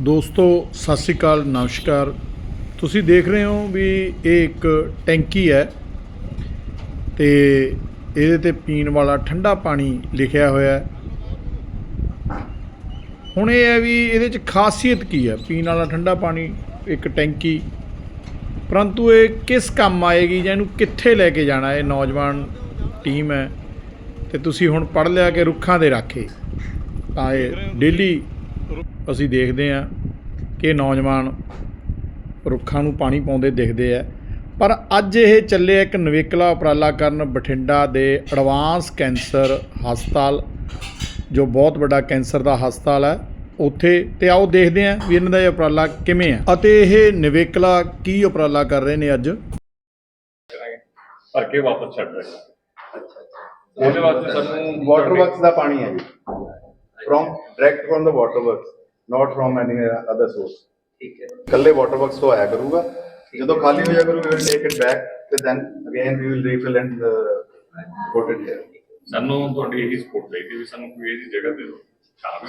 ਦੋਸਤੋ, ਸਤਿ ਸ਼੍ਰੀ ਅਕਾਲ, ਨਮਸਕਾਰ। ਤੁਸੀਂ ਦੇਖ ਰਹੇ ਹੋ ਵੀ ਇਹ ਇੱਕ ਟੈਂਕੀ ਹੈ ਤੇ ਇਹਦੇ ਤੇ ਪੀਣ ਵਾਲਾ ਠੰਡਾ ਪਾਣੀ ਲਿਖਿਆ ਹੋਇਆ ਹੈ। ਹੁਣ ਇਹ ਹੈ ਵੀ ਇਹਦੇ ਚ ਖਾਸੀਅਤ ਕੀ ਹੈ? ਪੀਣ ਵਾਲਾ ਠੰਡਾ ਪਾਣੀ, ਇੱਕ ਟੈਂਕੀ। ਪਰੰਤੂ ਇਹ ਕਿਸ ਕੰਮ ਆਏਗੀ ਜਾਂ ਇਹਨੂੰ ਕਿੱਥੇ ਲੈ ਕੇ ਜਾਣਾ? ਇਹ ਨੌਜਵਾਨ ਟੀਮ ਹੈ ਤੇ ਤੁਸੀਂ ਹੁਣ ਪੜ ਲਿਆ ਕਿ ਰੁੱਖਾਂ ਦੇ ਰਾਖੇ। ਤਾਂ ਇਹ ਡੇਲੀ ਅਸੀਂ ਦੇਖਦੇ ਹਾਂ ਕਿ ਨੌਜਵਾਨ ਰੁੱਖਾਂ ਨੂੰ ਪਾਣੀ ਪਾਉਂਦੇ ਦਿਖਦੇ ਆ। ਪਰ ਅੱਜ ਇਹ ਚੱਲੇ ਇੱਕ ਨਵੇਕਲਾ ਉਪਰਾਲਾ ਕਰਨ ਬਠਿੰਡਾ ਦੇ ਐਡਵਾਂਸ ਕੈਂਸਰ ਹਸਪਤਾਲ ਜੋ ਬਹੁਤ ਵੱਡਾ ਕੈਂਸਰ ਦਾ ਹਸਪਤਾਲ ਹੈ। ਉੱਥੇ ਤੇ ਆਓ ਦੇਖਦੇ ਹਾਂ ਵੀ ਇਹਨਾਂ ਦਾ ਇਹ ਉਪਰਾਲਾ ਕਿਵੇਂ ਹੈ ਅਤੇ ਇਹ ਨਵੇਕਲਾ ਕੀ ਉਪਰਾਲਾ ਕਰ ਰਹੇ ਨੇ ਅੱਜ? ਭਰ ਕੇ ਵਾਪਸ ਛੱਡ ਰਹੇ ਹਾਂ। ਉਹਦੇ ਵਾਸਤੇ ਸਾਨੂੰ ਵਾਟਰ ਵਰਕਸ ਦਾ ਪਾਣੀ ਹੈ ਜੀ। From direct from the water works not from any other source ਠੀਕ ਹੈ ਕੱਲੇ ਵਾਟਰ ਵਰਕਸ ਤੋਂ ਆਇਆ ਕਰੂਗਾ ਜਦੋਂ ਖਾਲੀ ਹੋ ਜਾਇਆ ਕਰੂ ਵੀ ਟੇਕ ਇਟ ਬੈਕ ਤੇ then again we will refill and put it here ਸਾਨੂੰ ਤੁਹਾਡੀ ਇਹੀ ਸਪੋਰਟ ਚਾਹੀਦੀ ਵੀ ਸਾਨੂੰ ਕੋਈ ਇਹਦੀ ਜਗ੍ਹਾ ਦੇ ਦਿਓ।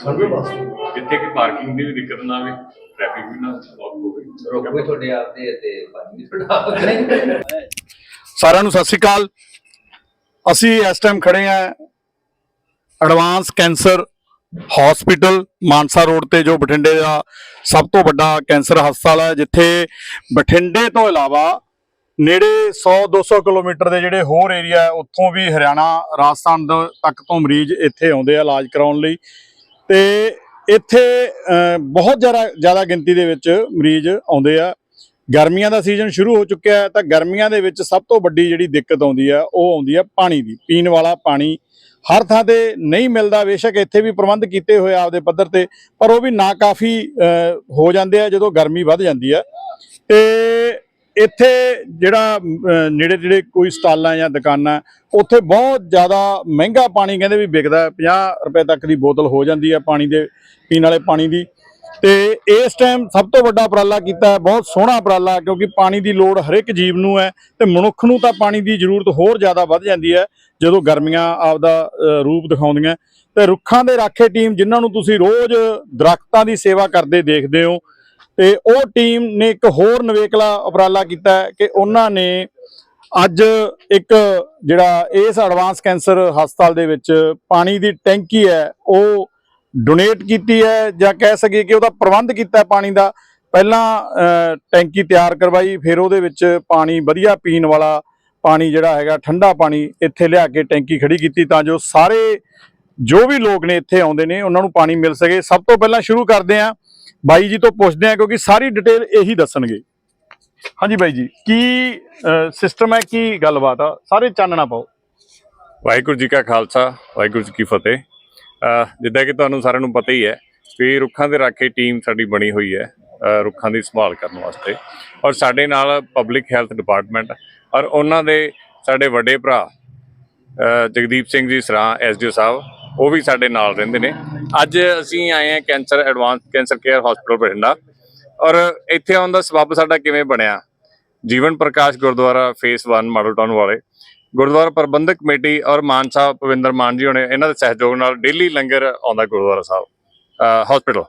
ਛਾਂ ਵੀ ਹੋਵੇ, ਜਿੱਥੇ ਕਿ ਪਾਰਕਿੰਗ ਦੀ ਵੀ ਦਿੱਕਤ ਨਾ ਆਵੇ ਟ੍ਰੈਫਿਕ ਵੀ ਨਾ ਬਲੌਕ ਹੋਵੇ। ਰੁਕ ਤੁਹਾਡੇ ਆਪ ਦੇ ਤੇ ਪਾਣੀ ਵੀ ਤੁਹਾਡਾ ਸਾਰਿਆਂ ਨੂੰ ਸਤਿ ਸ਼੍ਰੀ ਅਕਾਲ। ਅਸੀਂ ਇਸ ਟਾਈਮ ਖੜੇ ਆ advance cancer hospital Mansa road ਤੇ, ਜੋ ਬਠਿੰਡੇ ਦਾ ਸਭ ਤੋਂ ਵੱਡਾ ਕੈਂਸਰ ਹਸਪਤਾਲ ਹੈ, ਜਿੱਥੇ ਬਠਿੰਡੇ ਤੋਂ ਇਲਾਵਾ ਨੇੜੇ 100 200 ਕਿਲੋਮੀਟਰ ਦੇ ਜਿਹੜੇ ਹੋਰ ਏਰੀਆ ਉੱਥੋਂ ਵੀ ਹਰਿਆਣਾ, ਰਾਜਸਥਾਨ ਤੱਕ ਤੋਂ ਮਰੀਜ਼ ਇੱਥੇ ਆਉਂਦੇ ਆ ਇਲਾਜ ਕਰਾਉਣ ਲਈ। ਤੇ ਇੱਥੇ ਬਹੁਤ ਜ਼ਿਆਦਾ ਜ਼ਿਆਦਾ ਗਿਣਤੀ ਦੇ ਵਿੱਚ ਮਰੀਜ਼ ਆਉਂਦੇ ਆ। ਗਰਮੀਆਂ ਦਾ ਸੀਜ਼ਨ ਸ਼ੁਰੂ ਹੋ ਚੁੱਕਿਆ ਹੈ, ਤਾਂ ਗਰਮੀਆਂ ਦੇ ਵਿੱਚ ਸਭ ਤੋਂ ਵੱਡੀ ਜਿਹੜੀ ਦਿੱਕਤ ਆਉਂਦੀ ਆ ਉਹ ਆਉਂਦੀ ਆ ਪਾਣੀ ਦੀ, ਪੀਣ ਵਾਲਾ ਪਾਣੀ ਹਰ ਥਾਂ ਤੇ ਨਹੀਂ ਮਿਲਦਾ ਬੇਸ਼ੱਕ ਇੱਥੇ ਵੀ ਪ੍ਰਬੰਧ ਕੀਤੇ ਹੋਏ ਆਪਦੇ ਪੱਧਰ ਤੇ ਪਰ ਉਹ ਵੀ ਨਾ ਕਾਫੀ ਹੋ ਜਾਂਦੇ ਆ ਜਦੋਂ ਗਰਮੀ ਵੱਧ ਜਾਂਦੀ ਆ ਤੇ ਇੱਥੇ ਜਿਹੜਾ ਅਹ, ਨੇੜੇ ਜਿਹੜੇ ਕੋਈ ਸਟਾਲਾਂ ਜਾਂ ਦੁਕਾਨਾਂ ਉੱਥੇ ਬਹੁਤ ਜ਼ਿਆਦਾ ਮਹਿੰਗਾ ਪਾਣੀ ਕਹਿੰਦੇ ਵੀ ਵਿਕਦਾ ਹੈ। 50 ਰੁਪਏ ਤੱਕ ਦੀ ਬੋਤਲ ਹੋ ਜਾਂਦੀ ਹੈ ਪਾਣੀ ਦੇ ਪੀਣ ਵਾਲੇ ਪਾਣੀ ਦੀ ਤੇ ਇਸ ਟਾਈਮ ਸਭ ਤੋਂ ਵੱਡਾ ਉਪਰਾਲਾ ਕੀਤਾ ਬਹੁਤ ਸੋਹਣਾ ਉਪਰਾਲਾ ਕਿਉਂਕਿ ਪਾਣੀ ਦੀ ਲੋੜ ਹਰ ਇੱਕ ਜੀਵ ਨੂੰ ਹੈ ਤੇ ਮਨੁੱਖ ਨੂੰ ਤਾਂ ਪਾਣੀ ਦੀ ਜ਼ਰੂਰਤ ਹੋਰ ਜ਼ਿਆਦਾ ਵੱਧ ਜਾਂਦੀ ਹੈ, ਜਦੋਂ ਗਰਮੀਆਂ ਆਪਦਾ ਰੂਪ ਦਿਖਾਉਂਦੀਆਂ। ਤੇ ਰੁੱਖਾਂ ਦੇ ਰਾਖੇ ਟੀਮ ਜਿਨ੍ਹਾਂ ਨੂੰ ਤੁਸੀਂ ਰੋਜ਼ ਦਰਖਤਾਂ ਦੀ ਸੇਵਾ ਕਰਦੇ ਦੇਖਦੇ ਹੋ, ਤੇ ਉਹ ਟੀਮ ਨੇ ਇੱਕ ਹੋਰ ਨਵੇਕਲਾ ਉਪਰਾਲਾ ਕੀਤਾ ਕਿ ਉਹਨਾਂ ਨੇ ਅੱਜ ਇੱਕ ਜਿਹੜਾ ਇਸ ਐਡਵਾਂਸ ਕੈਂਸਰ ਹਸਪਤਾਲ ਦੇ ਵਿੱਚ ਪਾਣੀ ਦੀ ਟੈਂਕੀ ਹੈ, ਉਹ ਡੋਨੇਟ ਕੀਤੀ ਹੈ ਜਾਂ ਕਹਿ ਸਕੀਏ ਕਿ ਉਹਦਾ ਪ੍ਰਬੰਧ ਕੀਤਾ ਪਾਣੀ ਦਾ। ਪਹਿਲਾਂ ਟੈਂਕੀ ਤਿਆਰ ਕਰਵਾਈ, ਫਿਰ ਉਹਦੇ ਵਿੱਚ ਪਾਣੀ, ਵਧੀਆ ਪੀਣ ਵਾਲਾ ਪਾਣੀ ਜਿਹੜਾ ਹੈਗਾ, ਠੰਡਾ ਪਾਣੀ ਇੱਥੇ ਲਿਆ ਕੇ ਟੈਂਕੀ ਖੜੀ ਕੀਤੀ ਤਾਂ ਜੋ ਸਾਰੇ, ਜੋ ਵੀ ਲੋਕ ਨੇ ਇੱਥੇ ਆਉਂਦੇ ਨੇ, ਉਹਨਾਂ ਨੂੰ ਪਾਣੀ ਮਿਲ ਸਕੇ। ਸਭ ਤੋਂ ਪਹਿਲਾਂ ਸ਼ੁਰੂ ਕਰਦੇ ਹਾਂ। ਬਾਈ ਜੀ ਤੋਂ ਪੁੱਛਦੇ ਹਾਂ ਕਿਉਂਕਿ ਸਾਰੀ ਡਿਟੇਲ ਇਹੀ ਦੱਸਣਗੇ। ਹਾਂਜੀ ਬਾਈ ਜੀ, ਕੀ ਸਿਸਟਮ ਹੈ, ਕੀ ਗੱਲਬਾਤ ਆ? ਸਾਰੇ ਚਾਨਣਾ ਪਾਓ। ਵਾਹਿਗੁਰੂ ਜੀ ਕਾ ਖਾਲਸਾ, ਵਾਹਿਗੁਰੂ ਜੀ ਕੀ ਫਤਿਹ। ਜਿੱਦਾਂ ਕਿ ਤੁਹਾਨੂੰ ਸਾਰਿਆਂ ਨੂੰ ਪਤਾ ਹੀ ਹੈ ਵੀ ਰੁੱਖਾਂ ਦੇ ਰਾਖੇ ਟੀਮ ਸਾਡੀ ਬਣੀ ਹੋਈ ਹੈ ਰੁੱਖਾਂ ਦੀ ਸੰਭਾਲ ਕਰਨ ਵਾਸਤੇ। ਔਰ ਸਾਡੇ ਨਾਲ ਪਬਲਿਕ ਹੈਲਥ ਡਿਪਾਰਟਮੈਂਟ ਔਰ ਉਹਨਾਂ ਦੇ ਸਾਡੇ ਵੱਡੇ ਭਰਾ ਜਗਦੀਪ ਸਿੰਘ ਜੀ ਸਰਾਂ ਐਸਡੀਓ ਸਾਹਿਬ, ਉਹ ਵੀ ਸਾਡੇ ਨਾਲ ਰਹਿੰਦੇ ਨੇ। ਅੱਜ ਅਸੀਂ ਆਏ ਹਾਂ cancer advance cancer care hospital Bathinda. ਔਰ ਇੱਥੇ ਆਉਣ ਦਾ ਸਬਬ ਸਾਡਾ ਕਿਵੇਂ ਬਣਿਆ? Jeevan Prakash gurdwara phase 1 model town ਵਾਲੇ ਗੁਰਦੁਆਰਾ ਪ੍ਰਬੰਧਕ ਕਮੇਟੀ ਔਰ ਮਾਨ ਸਾਹਿਬ ਭਵਿੰਦਰ ਮਾਨ ਜੀ ਹੋਣੇ ਇਹਨਾਂ ਦੇ ਸਹਿਯੋਗ ਨਾਲ ਡੇਲੀ ਲੰਗਰ ਆਉਂਦਾ ਗੁਰਦੁਆਰਾ ਸਾਹਿਬ ਹਸਪੀਟਲ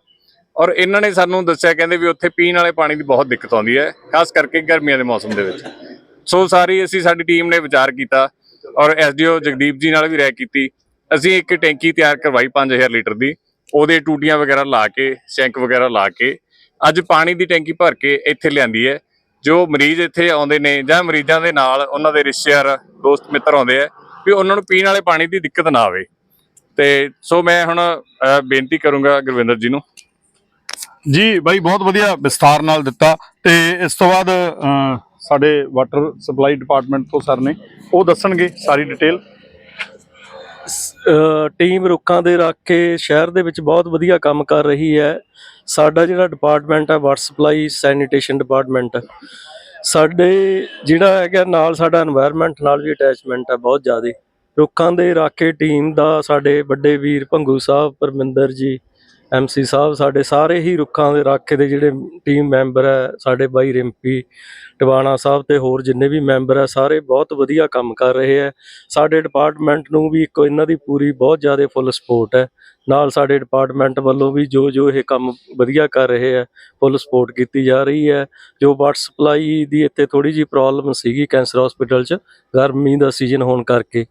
ਔਰ ਇਹਨਾਂ ਨੇ ਸਾਨੂੰ ਦੱਸਿਆ, ਕਹਿੰਦੇ ਵੀ ਉੱਥੇ ਪੀਣ ਵਾਲੇ ਪਾਣੀ ਦੀ ਬਹੁਤ ਦਿੱਕਤ ਆਉਂਦੀ ਹੈ, ਖਾਸ ਕਰਕੇ ਗਰਮੀਆਂ ਦੇ ਮੌਸਮ ਦੇ ਵਿੱਚ। ਸੋ ਸਾਰੀ ਅਸੀਂ, ਸਾਡੀ ਟੀਮ ਨੇ ਵਿਚਾਰ ਕੀਤਾ ਔਰ ਐਸਡੀਓ ਜਗਦੀਪ ਜੀ ਨਾਲ ਵੀ ਰਾਏ ਕੀਤੀ। ਅਸੀਂ ਇੱਕ ਟੈਂਕੀ ਤਿਆਰ ਕਰਵਾਈ 5000 ਲੀਟਰ ਦੀ, ਉਹਦੇ ਟੂਟੀਆਂ ਵਗੈਰਾ ਲਾ ਕੇ, ਸ਼ੈਂਕ ਵਗੈਰਾ ਲਾ ਕੇ, ਅੱਜ ਪਾਣੀ ਦੀ ਟੈਂਕੀ ਭਰ ਕੇ ਇੱਥੇ ਲਿਆਂਦੀ ਹੈ। ਜੋ ਮਰੀਜ਼ ਇੱਥੇ ਆਉਂਦੇ ਨੇ ਜਾਂ ਮਰੀਜ਼ਾਂ ਦੇ ਨਾਲ ਉਹਨਾਂ ਦੇ ਰਿਸ਼ਤੇਦਾਰ, ਦੋਸਤ, ਮਿੱਤਰ ਆਉਂਦੇ ਆ ਵੀ ਉਹਨਾਂ ਨੂੰ ਪੀਣ ਵਾਲੇ ਪਾਣੀ ਦੀ ਦਿੱਕਤ ਨਾ ਆਵੇ। ਤੇ ਸੋ ਮੈਂ ਹੁਣ ਬੇਨਤੀ ਕਰੂੰਗਾ ਗੁਰਵਿੰਦਰ ਜੀ ਨੂੰ। ਜੀ, ਬਾਈ, ਬਹੁਤ ਵਧੀਆ ਵਿਸਥਾਰ ਨਾਲ ਦਿੱਤਾ। ਤੇ ਇਸ ਤੋਂ ਬਾਅਦ ਸਾਡੇ ਵਾਟਰ ਸਪਲਾਈ ਡਿਪਾਰਟਮੈਂਟ ਤੋਂ ਸਰ ਨੇ ਉਹ ਦੱਸਣਗੇ ਸਾਰੀ ਡਿਟੇਲ ਟੀਮ ਰੁੱਖਾਂ ਦੇ ਰੱਖ ਕੇ ਸ਼ਹਿਰ ਦੇ ਵਿੱਚ ਬਹੁਤ ਵਧੀਆ ਕੰਮ ਕਰ ਰਹੀ ਹੈ। ਸਾਡਾ ਜਿਹੜਾ ਡਿਪਾਰਟਮੈਂਟ ਹੈ ਵਾਟਰ ਸਪਲਾਈ ਸੈਨੀਟੇਸ਼ਨ ਡਿਪਾਰਟਮੈਂਟ ਸਾਡੇ ਜਿਹੜਾ ਹੈਗਾ ਨਾਲ ਸਾਡਾ এনवायरमेंट ਨਾਲ ਵੀ ਅਟੈਚਮੈਂਟ ਹੈ ਬਹੁਤ ਜ਼ਿਆਦਾ। ਰੁੱਖਾਂ ਦੇ ਰਾਖੇ ਟੀਮ ਦਾ ਸਾਡੇ ਵੱਡੇ ਵੀਰ ਭੰਗੂ ਸਾਹਿਬ, ਪਰਮਿੰਦਰ ਜੀ ਐਮਸੀ ਸਾਹਿਬ, ਸਾਡੇ ਸਾਰੇ ਹੀ ਰੁੱਖਾਂ ਦੇ ਰਾਖੇ ਦੇ ਜਿਹੜੇ ਟੀਮ ਮੈਂਬਰ ਹੈ, ਸਾਡੇ ਬਾਈ ਰਿੰਪੀ ਟਵਾਣਾ ਸਾਹਿਬ ਤੇ ਹੋਰ ਜਿੰਨੇ ਵੀ ਮੈਂਬਰ ਹੈ ਸਾਰੇ ਬਹੁਤ ਵਧੀਆ ਕੰਮ ਕਰ ਰਹੇ ਹੈ ਸਾਡੇ ਡਿਪਾਰਟਮੈਂਟ ਨੂੰ ਵੀ ਇੱਕ ਇਹਨਾਂ ਦੀ ਪੂਰੀ ਬਹੁਤ ਜ਼ਿਆਦਾ ਫੁੱਲ ਸਪੋਰਟ ਹੈ। ਨਾਲ ਸਾਡੇ ਡਿਪਾਰਟਮੈਂਟ ਵੱਲੋਂ ਵੀ ਜੋ ਜੋ ਇਹ ਕੰਮ ਵਧੀਆ ਕਰ ਰਹੇ ਆ, ਫੁੱਲ ਸਪੋਰਟ ਕੀਤੀ ਜਾ ਰਹੀ ਹੈ। ਜੋ ਵਾਟਰ ਸਪਲਾਈ ਦੀ ਇੱਥੇ ਥੋੜੀ ਜੀ ਪ੍ਰੋਬਲਮ ਸੀਗੀ ਕੈਂਸਰ ਹਸਪੀਟਲ 'ਚ, ਗਰਮੀ ਦਾ ਸੀਜ਼ਨ ਹੋਣ ਕਰਕੇ।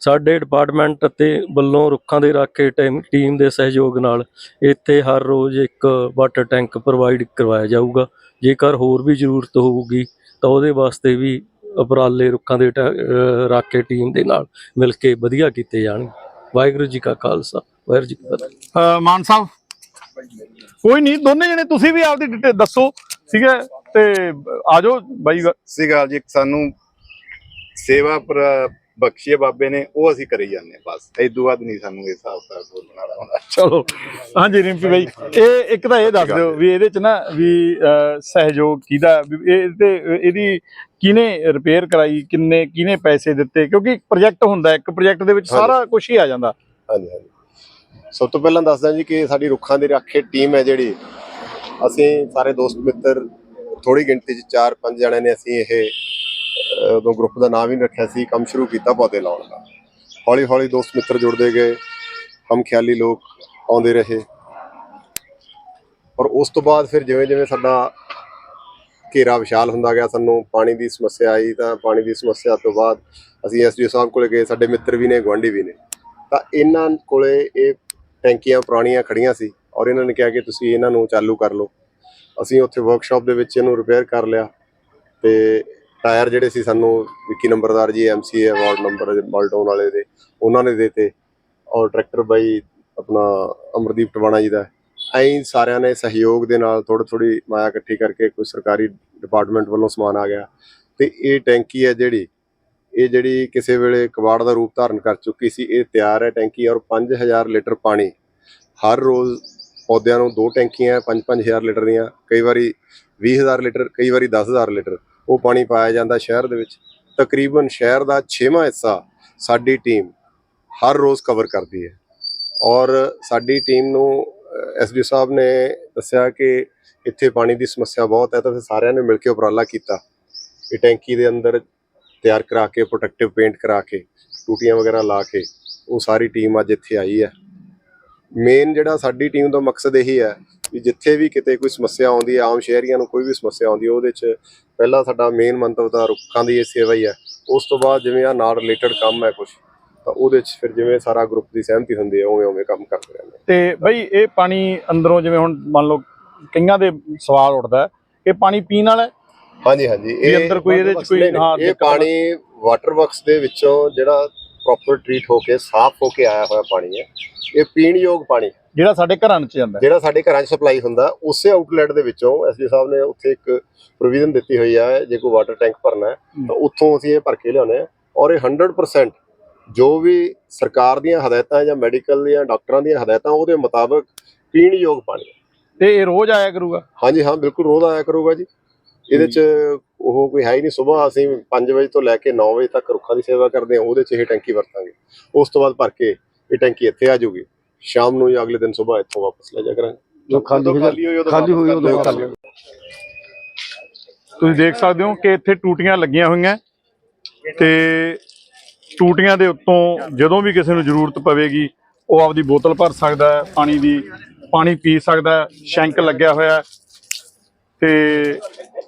ਸਾਡੇ ਡਿਪਾਰਟਮੈਂਟ ਅਤੇ ਵੱਲੋਂ ਰੁੱਖਾਂ ਦੇ ਰਾਖੇ ਟੀਮ ਦੇ ਸਹਿਯੋਗ ਨਾਲ ਇੱਥੇ ਹਰ ਰੋਜ਼ ਇੱਕ ਵਾਟਰ ਟੈਂਕ ਪ੍ਰੋਵਾਈਡ ਕਰਵਾਇਆ ਜਾਊਗਾ। ਜੇਕਰ ਹੋਰ ਵੀ ਜ਼ਰੂਰਤ ਹੋਊਗੀ ਤਾਂ ਉਹਦੇ ਵਾਸਤੇ ਵੀ ਉਪਰਾਲੇ ਰੁੱਖਾਂ ਦੇ ਰਾਖੇ ਟੀਮ ਦੇ ਨਾਲ ਮਿਲ ਕੇ ਵਧੀਆ ਕੀਤੇ ਜਾਣਗੇ ਵਾਹਿਗੁਰੂ ਜੀ ਕਾ ਖਾਲਸਾ ਵਾਹਿਗੁਰੂ ਜੀ ਕੀ ਫਤਿਹ। ਮਾਨ ਸਾਹਿਬ ਕੋਈ ਨਹੀਂ ਦੋਨੇ ਜਣੇ ਤੁਸੀਂ ਵੀ ਆਪਦੀ ਡਿਟੇਲ ਦੱਸੋ ਠੀਕ ਹੈ ਤੇ ਆਜੋ ਬਾਈ ਸਤਿ ਸ਼੍ਰੀ ਅਕਾਲ ਜੀ ਸਾਨੂੰ ਸੇਵਾ ਪਰ ਬਖਸ਼ੀਏ ਬਾਬੇ ਨੇ ਉਹ ਅਸੀਂ ਕਰੀ ਜਾਂਦੇ ਹਾਂ ਬਸ। ਇਦੋਂ ਬਾਅਦ ਨਹੀਂ ਸਾਨੂੰ ਇਹ ਹਿਸਾਬ ਕਿਤਾਬ ਬੋਲਣ ਵਾਲਾ ਆਉਂਦਾ। ਚਲੋ। ਹਾਂਜੀ ਰਿੰਪੀ ਬਾਈ ਇਹ ਇੱਕ ਤਾਂ ਇਹ ਦੱਸ ਦਿਓ ਵੀ ਇਹਦੇ ਚ ਨਾ ਵੀ ਸਹਿਯੋਗ ਕਿਹਦਾ ਇਹ ਤੇ ਇਹਦੀ ਕਿਹਨੇ ਰਿਪੇਅਰ ਕਰਾਈ ਕਿੰਨੇ ਕਿਹਨੇ ਪੈਸੇ ਦਿੱਤੇ? ਕਿਉਂਕਿ ਇੱਕ ਪ੍ਰੋਜੈਕਟ ਹੁੰਦਾ ਇੱਕ ਪ੍ਰੋਜੈਕਟ ਦੇ ਵਿੱਚ ਸਾਰਾ ਕੁਝ ਹੀ ਆ ਜਾਂਦਾ। ਹਾਂਜੀ ਹਾਂਜੀ। ਸਭ ਤੋਂ ਪਹਿਲਾਂ ਦੱਸਦਾ ਜੀ ਕਿ ਸਾਡੀ ਰੁੱਖਾਂ ਦੀ ਰਾਖੇ ਟੀਮ ਹੈ ਜਿਹੜੀ। ਅਸੀਂ ਸਾਰੇ ਦੋਸਤ ਮਿੱਤਰ ਥੋੜੀ ਗਿਣਤੀ ਚ 4-5 ਜਣੇ ਨੇ ਅਸੀਂ ਇਹ ਉਦੋਂ ਗਰੁੱਪ ਦਾ ਨਾਮ ਹੀ ਰੱਖਿਆ ਸੀ, ਕੰਮ ਸ਼ੁਰੂ ਕੀਤਾ ਪੌਦੇ ਲਾਉਣ ਦਾ। ਹੌਲੀ ਹੌਲੀ ਦੋਸਤ ਮਿੱਤਰ ਜੁੜਦੇ ਗਏ, ਹਮ ਖਿਆਲੀ ਲੋਕ ਆਉਂਦੇ ਰਹੇ। ਔਰ ਉਸ ਤੋਂ ਬਾਅਦ ਫਿਰ ਜਿਵੇਂ ਜਿਵੇਂ ਸਾਡਾ ਘੇਰਾ ਵਿਸ਼ਾਲ ਹੁੰਦਾ ਗਿਆ, ਸਾਨੂੰ ਪਾਣੀ ਦੀ ਸਮੱਸਿਆ ਆਈ ਤਾਂ ਪਾਣੀ ਦੀ ਸਮੱਸਿਆ ਤੋਂ ਬਾਅਦ ਅਸੀਂ ਐਸਡੀਓ ਸਾਹਿਬ ਕੋਲੇ ਗਏ, ਸਾਡੇ ਮਿੱਤਰ ਵੀ ਨੇ, ਗੁਆਂਢੀ ਵੀ ਨੇ। ਤਾਂ ਇਹਨਾਂ ਕੋਲੇ ਇਹ ਟੈਂਕੀਆਂ ਪੁਰਾਣੀਆਂ ਖੜੀਆਂ ਸੀ ਔਰ ਇਹਨਾਂ ਨੇ ਕਿਹਾ ਕਿ ਤੁਸੀਂ ਇਹਨਾਂ ਨੂੰ ਚਾਲੂ ਕਰ ਲਓ। ਅਸੀਂ ਉੱਥੇ ਵਰਕਸ਼ਾਪ ਦੇ ਵਿੱਚ ਇਹਨੂੰ ਰਿਪੇਅਰ ਕਰ ਲਿਆ ਤੇ ਟਾਇਰ ਜਿਹੜੇ ਸੀ ਸਾਨੂੰ ਵਿੱਕੀ ਨੰਬਰਦਾਰ ਜੀ ਐਮਸੀਏ ਵਾਰਡ ਨੰਬਰ ਮਾਲਟੋਨ ਵਾਲੇ ਦੇ, ਉਹਨਾਂ ਨੇ ਦੇਤੇ। ਔਰ ਟਰੈਕਟਰ ਬਾਈ ਆਪਣਾ ਅਮਰਦੀਪ ਟਵਾਣਾ ਜੀ ਦਾ। ਐਂ ਸਾਰਿਆਂ ਨੇ ਸਹਿਯੋਗ ਦੇ ਨਾਲ ਥੋੜੀ ਥੋੜੀ ਮਾਇਆ ਇਕੱਠੀ ਕਰਕੇ ਕੋਈ ਸਰਕਾਰੀ ਡਿਪਾਰਟਮੈਂਟ ਵੱਲੋਂ ਸਮਾਨ ਆ ਗਿਆ। ਤੇ ਇਹ ਟੈਂਕੀ ਹੈ ਜਿਹੜੀ, ਇਹ ਜਿਹੜੀ ਕਿਸੇ ਵੇਲੇ ਕਬਾੜ ਦਾ ਰੂਪ ਧਾਰਨ ਕਰ ਚੁੱਕੀ ਸੀ, ਇਹ ਤਿਆਰ ਹੈ ਟੈਂਕੀ ਔਰ 5000 ਲੀਟਰ ਪਾਣੀ। ਹਰ ਰੋਜ਼ ਪੌਦਿਆਂ ਨੂੰ ਦੋ ਟੈਂਕੀਆਂ 5-5000 ਲੀਟਰ ਦੀਆਂ, ਕਈ ਵਾਰੀ 20000 ਲੀਟਰ, ਕਈ ਵਾਰੀ 10000 ਲੀਟਰ। ਉਹ ਪਾਣੀ ਪਾਇਆ ਜਾਂਦਾ ਸ਼ਹਿਰ ਦੇ ਵਿੱਚ। ਤਕਰੀਬਨ ਸ਼ਹਿਰ ਦਾ 6ਵਾਂ ਹਿੱਸਾ ਸਾਡੀ ਟੀਮ ਹਰ ਰੋਜ਼ ਕਵਰ ਕਰਦੀ ਹੈ। ਔਰ ਸਾਡੀ ਟੀਮ ਨੂੰ ਐਸਡੀ ਸਾਹਿਬ ਨੇ ਦੱਸਿਆ ਕਿ ਇੱਥੇ ਪਾਣੀ ਦੀ ਸਮੱਸਿਆ ਬਹੁਤ ਹੈ, ਤਾਂ ਫਿਰ ਸਾਰਿਆਂ ਨੇ ਮਿਲ ਕੇ ਉਪਰਾਲਾ ਕੀਤਾ। ਇਹ ਟੈਂਕੀ ਦੇ ਅੰਦਰ ਤਿਆਰ ਕਰਾ ਕੇ ਪ੍ਰੋਟੈਕਟਿਵ ਪੇਂਟ ਕਰਾ ਕੇ, ਟੂਟੀਆਂ ਵਗੈਰਾ ਲਾ ਕੇ, ਉਹ ਸਾਰੀ ਟੀਮ ਅੱਜ ਇੱਥੇ ਆਈ ਹੈ। ਮੇਨ ਜਿਹੜਾ ਸਾਡੀ ਟੀਮ ਦਾ ਮਕਸਦ ਇਹੀ ਹੈ ਵੀ ਜਿੱਥੇ ਵੀ ਕਿਤੇ ਕੋਈ ਸਮੱਸਿਆ ਆਉਂਦੀ ਹੈ ਆਮ ਸ਼ਹਿਰੀਆਂ ਨੂੰ ਕੋਈ ਵੀ ਸਮੱਸਿਆ ਆਉਂਦੀ ਹੈ ਉਹਦੇ 'ਚ ਪਹਿਲਾ ਸਾਡਾ ਮੇਨ ਮੰਤਵ ਤਾਂ ਰੁੱਖਾਂ ਦੀ ਇਹ ਸੇਵਾ ਹੀ ਹੈ। ਉਸ ਤੋਂ ਬਾਅਦ ਜਿਵੇਂ ਆ ਨਾਲ ਰਿਲੇਟਡ ਕੰਮ ਹੈ ਕੁਝ ਤਾਂ ਉਹਦੇ 'ਚ ਫਿਰ ਜਿਵੇਂ ਸਾਰਾ ਗਰੁੱਪ ਦੀ ਸਹਿਮਤੀ ਹੁੰਦੀ ਹੈ ਉਵੇਂ ਉਵੇਂ ਕੰਮ ਕਰਦੇ ਰਹਿੰਦੇ ਤੇ ਬਈ ਇਹ ਪਾਣੀ ਅੰਦਰੋਂ ਜਿਵੇਂ ਹੁਣ ਮੰਨ ਲਓ ਕਈਆਂ ਦੇ ਸਵਾਲ ਉੱਠਦਾ ਇਹ ਪਾਣੀ ਪੀਣ ਵਾਲਾ ਹੈ? ਹਾਂਜੀ ਹਾਂਜੀ। ਵੀ ਅੰਦਰ ਕੋਈ ਇਹਦੇ 'ਚ ਕੋਈ ਹਾਂ, ਇਹ ਪਾਣੀ ਵਾਟਰ ਵਰਕਸ ਦੇ ਵਿੱਚੋਂ ਜਿਹੜਾ ਪ੍ਰੋਪਰ ਟ੍ਰੀਟ ਹੋ ਕੇ ਸਾਫ਼ ਹੋ ਕੇ ਆਇਆ ਹੋਇਆ ਪਾਣੀ ਹੈ। ਇਹ ਪੀਣ ਯੋਗ ਪਾਣੀ। ਜਿਹੜਾ ਸਾਡੇ ਘਰਾਂ 'ਚ ਜਾਂਦਾ। ਜਿਹੜਾ ਸਾਡੇ ਘਰਾਂ 'ਚ ਸਪਲਾਈ ਹੁੰਦਾ ਉਸੇ ਆਊਟਲੈਟ ਦੇ ਵਿੱਚੋਂ ਐਸਡੀ ਸਾਹਿਬ ਨੇ ਉੱਥੇ ਇੱਕ ਪ੍ਰੋਵੀਜ਼ਨ ਦਿੱਤੀ ਹੋਈ ਹੈ ਜੇ ਕੋਈ ਵਾਟਰ ਟੈਂਕ ਭਰਨਾ ਹੈ ਤਾਂ ਉੱਥੋਂ ਅਸੀਂ ਇਹ ਭਰ ਕੇ ਲਿਆਉਂਦੇ ਹਾਂ ਔਰ ਇਹ 100% ਜੋ ਵੀ ਸਰਕਾਰ ਦੀਆਂ ਹਦਾਇਤਾਂ ਜਾਂ ਮੈਡੀਕਲ ਦੀਆਂ ਡਾਕਟਰਾਂ ਦੀਆਂ ਹਦਾਇਤਾਂ ਉਹਦੇ ਮੁਤਾਬਕ ਪੀਣ ਯੋਗ ਪਾਣੀ। ਤੇ ਇਹ ਰੋਜ਼ ਆਇਆ ਕਰੂਗਾ? ਹਾਂਜੀ ਹਾਂ ਬਿਲਕੁਲ ਰੋਜ਼ ਆਇਆ ਕਰੂਗਾ ਜੀ। ਇਹਦੇ 'ਚ ਉਹ ਕੋਈ ਹੈ ਹੀ ਨਹੀਂ। ਸਵੇਰ ਅਸੀਂ 5 ਵਜੇ ਤੋਂ ਲੈ ਕੇ 9 ਵਜੇ ਤੱਕ ਰੁੱਖਾਂ ਦੀ ਸੇਵਾ ਕਰਦੇ ਹਾਂ ਉਹਦੇ 'ਚ ਇਹ ਟੈਂਕੀ ਵਰਤਾਂਗੇ। ਉਸ ਤੋਂ ਬਾਅਦ ਭਰ ਕੇ ਇਹ ਟੈਂਕੀ ਇੱਥੇ ਆ ਜਾਊਗੀ। ਸ਼ਾਮ ਨੂੰ ਜਾਂ ਅਗਲੇ ਦਿਨ ਸਵੇਰ ਇੱਥੋਂ ਵਾਪਸ ਲੈ ਜਾ ਕਰਾਂਗੇ। ਜੋ ਖਾਲੀ ਹੋਈ ਉਦੋਂ ਖਾਲੀ ਹੋਈ ਉਦੋਂ ਕਰ ਖਾਲੀ ਲਿਓ। ਤੁਸੀਂ ਦੇਖ ਸਕਦੇ ਹੋ ਕਿ ਇੱਥੇ ਟੂਟੀਆਂ ਲੱਗੀਆਂ ਹੋਈਆਂ। ਤੇ ਟੂਟੀਆਂ ਦੇ ਉੱਤੋਂ ਜਦੋਂ ਵੀ ਕਿਸੇ ਨੂੰ ਜ਼ਰੂਰਤ ਪਵੇਗੀ ਉਹ ਆਪਦੀ ਬੋਤਲ ਭਰ ਸਕਦਾ ਹੈ ਪਾਣੀ ਦੀ ਪਾਣੀ ਪੀ ਸਕਦਾ ਹੈ ਸ਼ੈਂਕ ਲੱਗਿਆ ਹੋਇਆ ਹੈ। ਤੇ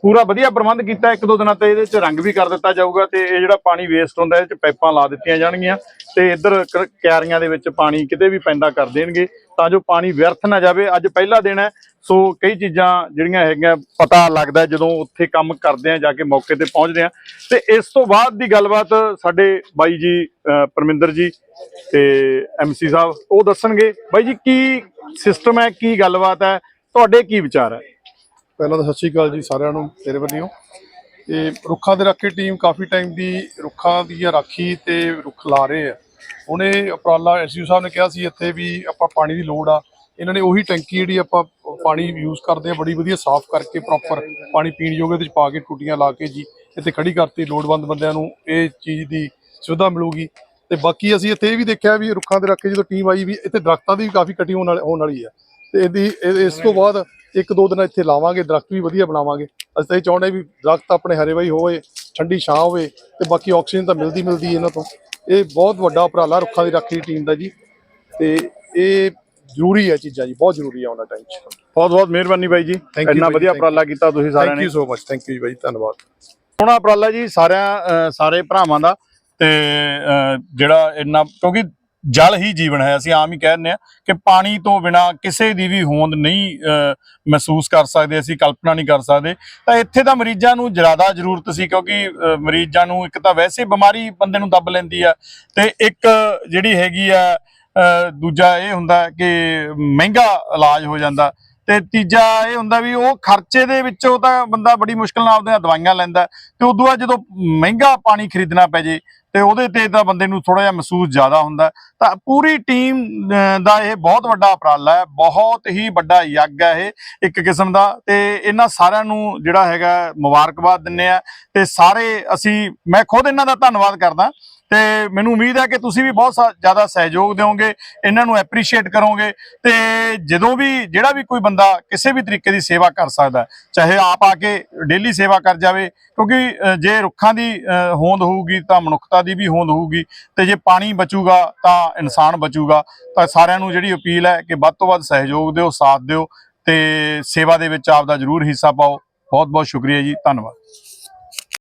ਪੂਰਾ ਵਧੀਆ ਪ੍ਰਬੰਧ ਕੀਤਾ, ਇੱਕ ਦੋ ਦਿਨਾਂ ਤੇ ਇਹਦੇ ਚ ਰੰਗ ਵੀ ਕਰ ਦਿੱਤਾ ਜਾਊਗਾ ਤੇ ਇਹ ਜਿਹੜਾ ਪਾਣੀ ਵੇਸਟ ਹੁੰਦਾ, ਇਹਦੇ ਚ ਪਾਈਪਾਂ ਲਾ ਦਿੱਤੀਆਂ ਜਾਣਗੀਆਂ ਤੇ ਇੱਧਰ ਕ- ਕਿਆਰੀਆਂ ਦੇ ਵਿੱਚ ਪਾਣੀ ਕਿਤੇ ਵੀ ਪੈਂਦਾ ਕਰ ਦੇਣਗੇ ਤਾਂ ਜੋ ਪਾਣੀ ਵਿਅਰਥ ਨਾ ਜਾਵੇ। ਅੱਜ ਪਹਿਲਾ ਦਿਨ ਹੈ, ਸੋ ਕਈ ਚੀਜ਼ਾਂ ਜਿਹੜੀਆਂ ਹੈਗੀਆਂ ਪਤਾ ਲੱਗਦਾ ਜਦੋਂ ਉੱਥੇ ਕੰਮ ਕਰਦੇ ਆ ਜਾ ਕੇ ਮੌਕੇ ਤੇ ਪਹੁੰਚਦੇ ਆ ਤੇ ਇਸ ਤੋਂ ਬਾਅਦ ਦੀ ਗੱਲਬਾਤ ਸਾਡੇ ਬਾਈ ਜੀ ਪਰਮਿੰਦਰ ਜੀ ਤੇ ਐਮਸੀ ਸਾਹਿਬ, ਉਹ ਦੱਸਣਗੇ। ਬਾਈ ਜੀ, ਕੀ ਸਿਸਟਮ ਹੈ, ਕੀ ਗੱਲਬਾਤ ਹੈ, ਤੁਹਾਡੇ ਕੀ ਵਿਚਾਰ ਹੈ? ਪਹਿਲਾਂ ਤਾਂ ਸਤਿ ਸ਼੍ਰੀ ਅਕਾਲ ਜੀ ਸਾਰਿਆਂ ਨੂੰ, ਤੇਰੇ ਵੱਲੋਂ। ਇਹ ਰੁੱਖਾਂ ਦੇ ਰਾਖੀ ਟੀਮ ਕਾਫੀ ਟਾਈਮ ਦੀ ਰੁੱਖਾਂ ਦੀ ਰਾਖੀ ਤੇ ਰੁੱਖ ਲਾ ਰਹੇ ਆ। ਉਹਨੇ ਉਪਰਾਲਾ ਐਸਯੂ ਸਾਹਿਬ ਨੇ ਕਿਹਾ ਸੀ ਇੱਥੇ ਵੀ ਆਪਾਂ ਪਾਣੀ ਦੀ ਲੋੜ ਆ। ਇਹਨਾਂ ਨੇ ਉਹੀ ਟੈਂਕੀ ਜਿਹੜੀ ਆਪਾਂ ਪਾਣੀ ਯੂਜ਼ ਕਰਦੇ ਆ, ਬੜੀ ਵਧੀਆ ਸਾਫ਼ ਕਰਕੇ ਪ੍ਰੋਪਰ ਪਾਣੀ ਪੀਣ ਯੋਗ ਇਹਦੇ ਵਿੱਚ ਪਾ ਕੇ ਟੂਟੀਆਂ ਲਾ ਕੇ ਜੀ, ਇੱਥੇ ਖੜੀ ਕਰਤੀ, ਲੋੜਵੰਦ ਬੰਦਿਆਂ ਨੂੰ ਇਹ ਚੀਜ਼ ਦੀ ਸੁਵਿਧਾ ਮਿਲੂਗੀ। ਤੇ ਬਾਕੀ ਅਸੀਂ ਇੱਥੇ ਇਹ ਵੀ ਦੇਖਿਆ ਵੀ ਰੁੱਖਾਂ ਦੇ ਰਾਖੀ ਜਦੋਂ ਟੀਮ ਆਈ ਵੀ ਇੱਥੇ ਦਰਖਤਾਂ ਦੀ ਵੀ ਕਾਫੀ ਕਟਿੰਗ ਹੋਣ ਵਾਲੀ ਹੋਣ ਵਾਲੀ ਆ। ਤੇ ਇਹਦੀ ਇਹ- ਇਸ ਤੋਂ ਬਾਅਦ ਇੱਕ ਦੋ ਦਿਨ ਇੱਥੇ ਲਾਵਾਂਗੇ ਦਰਖਤ ਵੀ ਵਧੀਆ ਬਣਾਵਾਂਗੇ। ਅਸੀਂ ਤਾਂ ਇਹ ਚਾਹੁੰਦੇ ਵੀ ਦਰਖਤ ਆਪਣੇ ਹਰੇ ਭਰੀ ਹੋਵੇ ਠੰਡੀ ਛਾਂ ਹੋਵੇ ਤੇ ਬਾਕੀ ਆਕਸੀਜਨ ਤਾਂ ਮਿਲਦੀ ਮਿਲਦੀ ਇਹਨਾਂ ਤੋਂ। ਇਹ ਬਹੁਤ ਵੱਡਾ ਉਪਰਾਲਾ ਰੁੱਖਾਂ ਦੀ ਰਾਖੀ ਟੀਮ ਦਾ ਜੀ। ਤੇ ਇਹ ਜ਼ਰੂਰੀ ਹੈ ਚੀਜ਼ਾਂ ਜੀ ਬਹੁਤ ਜ਼ਰੂਰੀ ਹੈ ਉਹਨਾਂ ਟਾਈਮ 'ਚ। ਬਹੁਤ ਬਹੁਤ ਮਿਹਰਬਾਨੀ ਬਾਈ ਜੀ। ਇੰਨਾ ਵਧੀਆ. ਉਪਰਾਲਾ ਕੀਤਾ ਤੁਸੀਂ ਸਾਰਿਆਂ ਥੈਂਕ ਨੇ। You so much thank you ਬਾਈ ਧੰਨਵਾਦ। ਸੋਹਣਾ ਉਪਰਾਲਾ ਜੀ ਸਾਰਿਆਂ ਸਾਰੇ ਭਰਾਵਾਂ ਦਾ ਤੇ ਜਿਹੜਾ ਇੰਨਾ ਕਿਉਂਕਿ ਜਲ ਹੀ ਜੀਵਨ ਹੈ ਅਸੀਂ ਆਮ ਹੀ ਕਹਿੰਦੇ ਆ ਕਿ ਪਾਣੀ ਤੋਂ ਬਿਨਾ ਕਿਸੇ ਦੀ ਵੀ ਹੋਂਦ ਨਹੀਂ ਅਹ, ਮਹਿਸੂਸ ਕਰ ਸਕਦੇ ਅਸੀਂ ਕਲਪਨਾ ਨਹੀਂ ਕਰ ਸਕਦੇ। ਤਾਂ ਇੱਥੇ ਤਾਂ ਮਰੀਜ਼ਾਂ ਨੂੰ ਜ਼ਿਆਦਾ ਜ਼ਰੂਰਤ ਸੀ ਕਿਉਂਕਿ ਮਰੀਜ਼ਾਂ ਨੂੰ ਇੱਕ ਤਾਂ ਵੈਸੇ ਬਿਮਾਰੀ ਬੰਦੇ ਨੂੰ ਦੱਬ ਲੈਂਦੀ ਆ ਤੇ ਇੱਕ ਜਿਹੜੀ ਹੈਗੀ ਆ ਅਹ, ਦੂਜਾ ਇਹ ਹੁੰਦਾ ਕਿ ਮਹਿੰਗਾ ਇਲਾਜ ਹੋ ਜਾਂਦਾ ਤੇ ਤੀਜਾ ਇਹ ਹੁੰਦਾ ਵੀ ਉਹ ਖਰਚੇ ਦੇ ਵਿੱਚੋਂ ਤਾਂ ਬੰਦਾ ਬੜੀ ਮੁਸ਼ਕਲ ਨਾਲ ਆਪਦੀਆਂ ਦਵਾਈਆਂ ਲੈਂਦਾ ਤੇ ਉਦੋਂ ਬਾਅਦ ਜਦੋਂ ਮਹਿੰਗਾ ਪਾਣੀ ਖਰੀਦਣਾ ਪੈ ਜੇ ਤੇ ਉਹਦੇ ਤੇ ਤਾਂ ਬੰਦੇ ਨੂੰ ਥੋੜਾ ਜਿਹਾ ਮਹਿਸੂਸ ਜ਼ਿਆਦਾ ਹੁੰਦਾ ਤਾਂ ਪੂਰੀ ਟੀਮ ਦਾ ਇਹ ਬਹੁਤ ਵੱਡਾ ਉਪਰਾਲਾ ਹੈ। ਬਹੁਤ ਹੀ ਵੱਡਾ ਯੱਗ ਹੈ ਇਹ ਇੱਕ ਕਿਸਮ ਦਾ। ਤੇ ਇਹਨਾਂ ਸਾਰਿਆਂ ਨੂੰ ਜਿਹੜਾ ਹੈਗਾ ਮੁਬਾਰਕਬਾਦ ਦਿੰਨੇ ਆ ਤੇ ਸਾਰੇ ਅਸੀਂ, ਮੈਂ ਖੁਦ ਇਹਨਾਂ ਦਾ ਧੰਨਵਾਦ ਕਰਦਾ। ਤੇ ਮੈਨੂੰ ਉਮੀਦ ਹੈ ਕਿ ਤੁਸੀਂ ਵੀ ਬਹੁਤ ਸਾ- ਜ਼ਿਆਦਾ ਸਹਿਯੋਗ ਦਿਓਗੇ, ਇਹਨਾਂ ਨੂੰ ਐਪਰੀਸ਼ੀਏਟ ਕਰੋਗੇ, ਤੇ ਜਦੋਂ ਵੀ ਜਿਹੜਾ ਵੀ ਕੋਈ ਬੰਦਾ ਕਿਸੇ ਵੀ ਤਰੀਕੇ ਦੀ ਸੇਵਾ ਕਰ ਸਕਦਾ, ਚਾਹੇ ਆਪ ਆ ਕੇ ਡੇਲੀ ਸੇਵਾ ਕਰ ਜਾਵੇ, ਕਿਉਂਕਿ ਜੇ ਰੁੱਖਾਂ ਦੀ ਹੋਂਦ ਹੋਊਗੀ, ਤਾਂ ਮਨੁੱਖਤਾ ਦੀ ਵੀ ਹੋਂਦ ਹੋਊਗੀ, ਤੇ ਜੇ ਪਾਣੀ ਬਚੂਗਾ, ਤਾਂ ਇਨਸਾਨ ਬਚੂਗਾ, ਤਾਂ ਸਾਰਿਆਂ ਨੂੰ ਜਿਹੜੀ ਅਪੀਲ ਹੈ ਕਿ ਵੱਧ ਤੋਂ ਵੱਧ ਸਹਿਯੋਗ ਦਿਓ, ਸਾਥ ਦਿਓ, ਤੇ ਸੇਵਾ ਦੇ ਵਿੱਚ ਆਪ ਦਾ ਜ਼ਰੂਰ ਹਿੱਸਾ ਪਾਓ। ਬਹੁਤ ਬਹੁਤ ਸ਼ੁਕਰੀਆ ਜੀ, ਧੰਨਵਾਦ।